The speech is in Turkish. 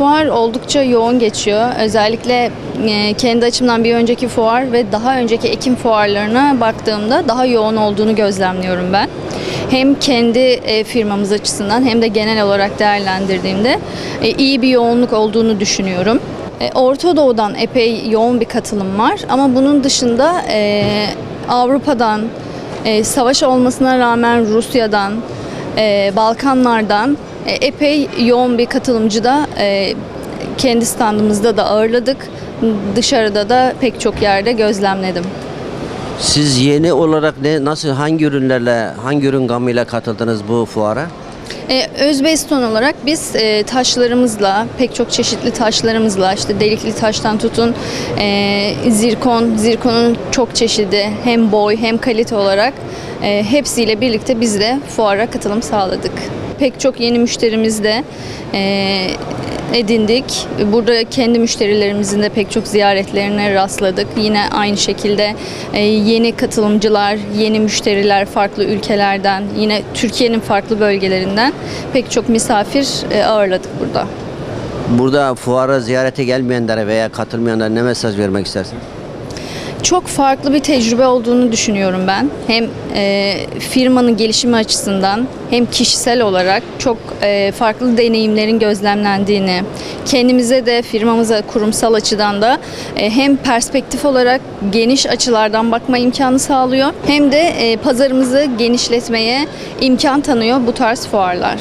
fuar oldukça yoğun geçiyor. Özellikle e, kendi açımdan bir önceki fuar ve daha önceki Ekim fuarlarına baktığımda daha yoğun olduğunu gözlemliyorum ben. Hem kendi e, firmamız açısından hem de genel olarak değerlendirdiğimde e, iyi bir yoğunluk olduğunu düşünüyorum. Orta Doğu'dan epey yoğun bir katılım var ama bunun dışında Avrupa'dan, savaş olmasına rağmen Rusya'dan, Balkanlardan epey yoğun bir katılımcı da e, kendi standımızda da ağırladık. Dışarıda da pek çok yerde gözlemledim. Siz yeni olarak ne nasıl hangi ürünlerle hangi ürün gamıyla katıldınız bu fuara? E, Özbeston olarak biz e, taşlarımızla, pek çok çeşitli taşlarımızla, işte delikli taştan tutun, e, zirkon, zirkonun çok çeşidi hem boy hem kalite olarak e, hepsiyle birlikte biz de fuara katılım sağladık. Pek çok yeni müşterimiz de e, edindik. Burada kendi müşterilerimizin de pek çok ziyaretlerine rastladık. Yine aynı şekilde e, yeni katılımcılar, yeni müşteriler farklı ülkelerden, yine Türkiye'nin farklı bölgelerinden pek çok misafir e, ağırladık burada. Burada fuara ziyarete gelmeyenlere veya katılmayanlara ne mesaj vermek istersiniz? Çok farklı bir tecrübe olduğunu düşünüyorum ben. Hem e, firmanın gelişimi açısından hem kişisel olarak çok e, farklı deneyimlerin gözlemlendiğini, kendimize de firmamıza kurumsal açıdan da e, hem perspektif olarak geniş açılardan bakma imkanı sağlıyor hem de e, pazarımızı genişletmeye imkan tanıyor bu tarz fuarlar.